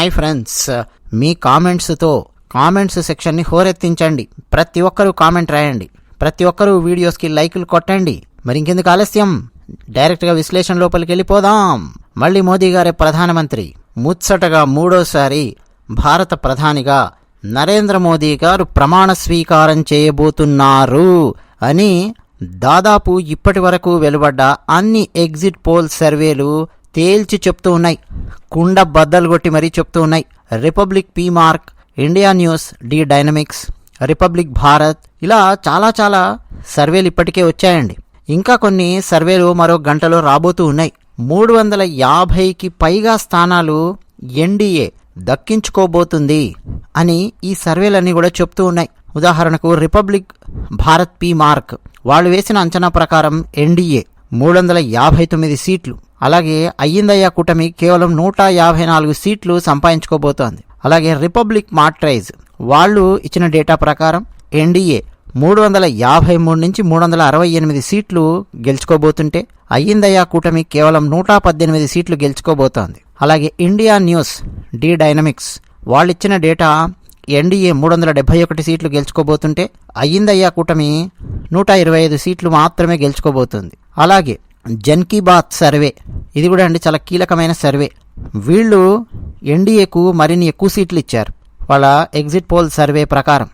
Hi friends మీ కామెంట్స్తో comments సెక్షన్ని హోరెత్తించండి. ప్రతి ఒక్కరూ కామెంట్ రాయండి. ప్రతి ఒక్కరూ వీడియోస్కి లైకులు కొట్టండి. మరి ఇంకెందుకు ఆలస్యం? డైరెక్ట్గా విశ్లేషణ లోపలికి వెళ్ళిపోదాం. మళ్ళీ మోదీ గారే ప్రధానమంత్రి. ముచ్చటగా మూడోసారి భారత ప్రధానిగా నరేంద్ర మోదీ గారు ప్రమాణ స్వీకారం చేయబోతున్నారు అని దాదాపు ఇప్పటి వరకు వెలువడ్డ అన్ని ఎగ్జిట్ పోల్ సర్వేలు తేల్చి చెప్తూ ఉన్నాయి. కుండ బద్దలు కొట్టి మరీ చెప్తూ ఉన్నాయి. Republic P Marq India News D Dynamics Republic Bharat ఇలా చాలా చాలా సర్వేలు ఇప్పటికే వచ్చాయండి. ఇంకా కొన్ని సర్వేలు మరో గంటలో రాబోతూ ఉన్నాయి. మూడు వందల యాభైకి పైగా స్థానాలు ఎన్డీఏ దక్కించుకోబోతుంది అని ఈ సర్వేలన్నీ కూడా చెప్తూ ఉన్నాయి. ఉదాహరణకు రిపబ్లిక్ భారత్ పీ మార్క్ వాళ్ళు వేసిన అంచనా ప్రకారం ఎన్డీఏ మూడు వందల యాభై తొమ్మిది సీట్లు. అలాగే అయ్యిందయ్యా కూటమి కేవలం నూట యాభై నాలుగు సీట్లు సంపాదించుకోబోతోంది. అలాగే రిపబ్లిక్ మాట్రైజ్ వాళ్ళు ఇచ్చిన డేటా ప్రకారం ఎన్డీఏ మూడు వందల యాభై మూడు నుంచి మూడు వందల అరవై ఎనిమిది సీట్లు గెలుచుకోబోతుంటే అయ్యిందయ్యా కూటమి కేవలం నూట పద్దెనిమిది సీట్లు గెలుచుకోబోతోంది. అలాగే ఇండియా న్యూస్ డి డైనమిక్స్. వాళ్ళు ఇచ్చిన డేటా ఎన్డీఏ మూడు వందల డెబ్బై ఒకటి సీట్లు గెలుచుకోబోతుంటే అయ్యిందయ్యా కూటమి నూట ఇరవై ఐదు సీట్లు మాత్రమే గెలుచుకోబోతుంది. అలాగే జన్ కీ బాత్ సర్వే. ఇది కూడా అండి చాలా కీలకమైన సర్వే. వీళ్ళు ఎన్డీఏకు మరిన్ని ఎక్కువ సీట్లు ఇచ్చారు. వాళ్ళ ఎగ్జిట్ పోల్ సర్వే ప్రకారం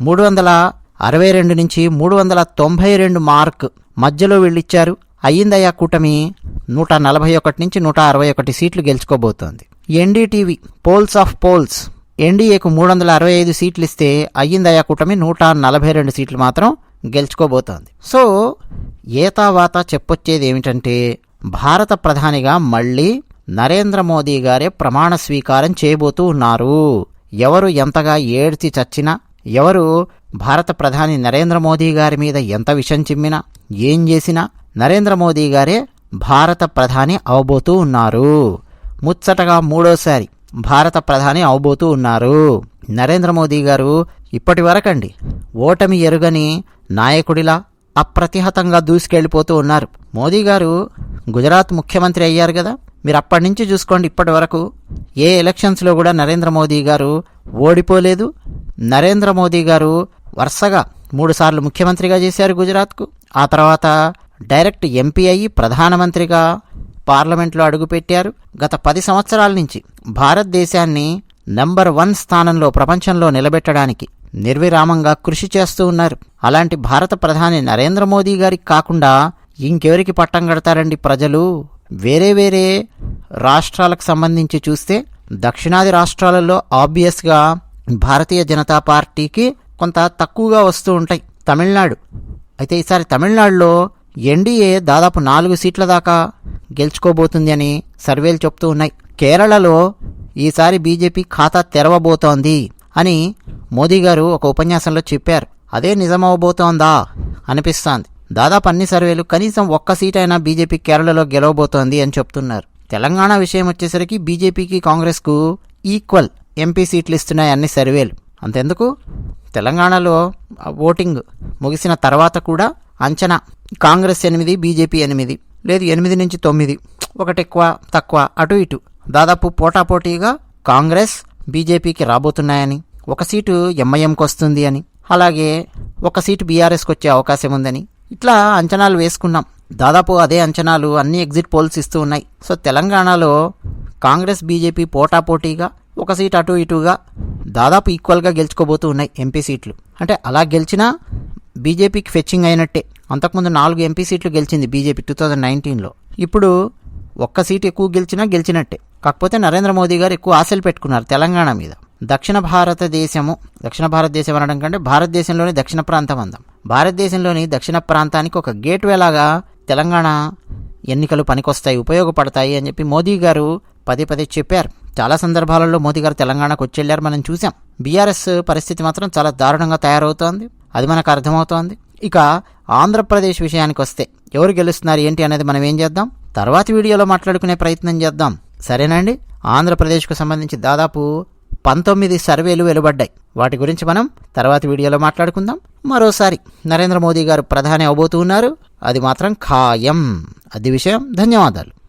మూడు వందల అరవై రెండు నుంచి మూడు వందల తొంభై రెండు మార్క్ మధ్యలో వీళ్ళు ఇచ్చారు అయ్యిందయ్యా కూటమి నూట నలభై ఒకటి నుంచి నూట అరవై ఒకటి సీట్లు గెలుచుకోబోతోంది. ఎన్డీటీవీ పోల్స్ ఆఫ్ పోల్స్ ఎన్డీఏకు మూడు వందల అరవై ఐదు సీట్లు ఇస్తే అయ్యిందయ్యా కూటమి నూట నలభై రెండు సీట్లు మాత్రం గెలుచుకోబోతోంది. సో ఏతావాత చెప్పొచ్చేది ఏమిటంటే భారత ప్రధానిగా మళ్ళీ నరేంద్ర మోదీ గారే ప్రమాణ స్వీకారం చేయబోతూ ఉన్నారు. ఎవరు ఎంతగా ఏడ్చి చచ్చినా ఎవరు భారత ప్రధాని నరేంద్ర మోదీ గారి మీద ఎంత విషం చిమ్మినా ఏం చేసినా నరేంద్ర మోదీ గారే భారత ప్రధాని అవబోతూ ఉన్నారు. ముచ్చటగా మూడోసారి భారత ప్రధాని అవబోతూ ఉన్నారు. నరేంద్ర మోదీ గారు ఇప్పటి వరకండి ఓటమి ఎరుగని నాయకుడిలా అప్రతిహతంగా దూసుకెళ్ళిపోతూ ఉన్నారు. మోదీ గారు గుజరాత్ ముఖ్యమంత్రి అయ్యారు కదా? మీరు అప్పటి నుంచి చూసుకోండి ఇప్పటి వరకు. ఏ ఎలక్షన్స్లో కూడా నరేంద్ర మోదీ గారు ఓడిపోలేదు. నరేంద్ర మోదీ గారు వరుసగా మూడుసార్లు ముఖ్యమంత్రిగా చేశారు గుజరాత్కు. ఆ తర్వాత డైరెక్ట్ ఎంపీ అయ్యి ప్రధానమంత్రిగా పార్లమెంట్లో అడుగుపెట్టారు. గత పది సంవత్సరాల నుంచి భారతదేశాన్ని నంబర్ వన్ స్థానంలో ప్రపంచంలో నిలబెట్టడానికి నిర్విరామంగా కృషి చేస్తూ ఉన్నారు. అలాంటి భారత ప్రధాని నరేంద్ర మోదీ గారికి కాకుండా ఇంకెవరికి పట్టం కడతారండి ప్రజలు? వేరే వేరే రాష్ట్రాలకు సంబంధించి చూస్తే దక్షిణాది రాష్ట్రాలలో ఆబ్వియస్గా భారతీయ జనతా పార్టీకి కొంత తక్కువగా వస్తూ ఉంటాయి. తమిళనాడు. అయితే ఈసారి తమిళనాడులో ఎన్డీఏ దాదాపు నాలుగు సీట్ల దాకా గెలుచుకోబోతుంది అని సర్వేలు చెప్తూ ఉన్నాయి. కేరళలో ఈసారి బీజేపీ ఖాతా తెరవబోతోంది అని మోదీ గారు ఒక ఉపన్యాసంలో చెప్పారు. అదే నిజమవబోతోందా? అనిపిస్తోంది. దాదాపు అన్ని సర్వేలు కనీసం ఒక్క సీట్ అయినా బీజేపీ కేరళలో గెలవబోతోంది అని చెప్తున్నారు. తెలంగాణ విషయం వచ్చేసరికి బీజేపీకి కాంగ్రెస్కు ఈక్వల్ ఎంపీ సీట్లు ఇస్తున్నాయి అన్ని సర్వేలు. అంతెందుకు? తెలంగాణలో ఓటింగ్ ముగిసిన తర్వాత కూడా అంచనా కాంగ్రెస్ ఎనిమిది బీజేపీ ఎనిమిది లేదు ఎనిమిది నుంచి తొమ్మిది ఒకటి ఎక్కువ తక్కువ అటు ఇటు. దాదాపు పోటాపోటీగా కాంగ్రెస్ బీజేపీకి రాబోతున్నాయని ఒక సీటు ఎంఐఎంకి వస్తుంది అని అలాగే ఒక సీటు బీఆర్ఎస్కి వచ్చే అవకాశం ఉందని. ఇట్లా అంచనాలు వేసుకున్నాం. దాదాపు అదే అంచనాలు అన్ని ఎగ్జిట్ పోల్స్ ఇస్తూ ఉన్నాయి. సో తెలంగాణలో కాంగ్రెస్ బీజేపీ పోటాపోటీగా ఒక సీట్ అటు ఇటుగా దాదాపు ఈక్వల్గా గెలుచుకోబోతూ ఉన్నాయి ఎంపీ సీట్లు. అంటే అలా గెలిచినా బీజేపీకి ఫెచ్చింగ్ అయినట్టే. అంతకుముందు నాలుగు ఎంపీ సీట్లు గెలిచింది బీజేపీ టూ థౌజండ్ నైన్టీన్లో. ఇప్పుడు ఒక్క సీటు ఎక్కువ గెలిచినా గెలిచినట్టే. కాకపోతే నరేంద్ర మోదీ గారు ఎక్కువ ఆశలు పెట్టుకున్నారు తెలంగాణ మీద. దక్షిణ భారతదేశము దక్షిణ భారతదేశం అనడం కంటే భారతదేశంలోని దక్షిణ ప్రాంతం అందాం. భారతదేశంలోని దక్షిణ ప్రాంతానికి ఒక గేట్వే లాగా తెలంగాణ ఎన్నికలు పనికొస్తాయి ఉపయోగపడతాయి అని చెప్పి మోదీ గారు పదే పదే చెప్పారు. చాలా సందర్భాలలో మోదీ గారు తెలంగాణకు వచ్చి మనం చూసాం బీఆర్ఎస్ పరిస్థితి మాత్రం చాలా దారుణంగా తయారవుతోంది. అది మనకు అర్థమవుతోంది. ఇక ఆంధ్రప్రదేశ్ విషయానికి వస్తే ఎవరు గెలుస్తున్నారు ఏంటి అనేది మనం ఏం చేద్దాం? తర్వాత వీడియోలో మాట్లాడుకునే ప్రయత్నం చేద్దాం. సరేనండి ఆంధ్రప్రదేశ్కు సంబంధించి దాదాపు పంతొమ్మిది సర్వేలు వెలువడ్డాయి. వాటి గురించి మనం తర్వాత వీడియోలో మాట్లాడుకుందాం. మరోసారి నరేంద్ర మోదీ గారు ప్రధాని అవబోతూ ఉన్నారు. అది మాత్రం ఖాయం. అది విషయం. ధన్యవాదాలు.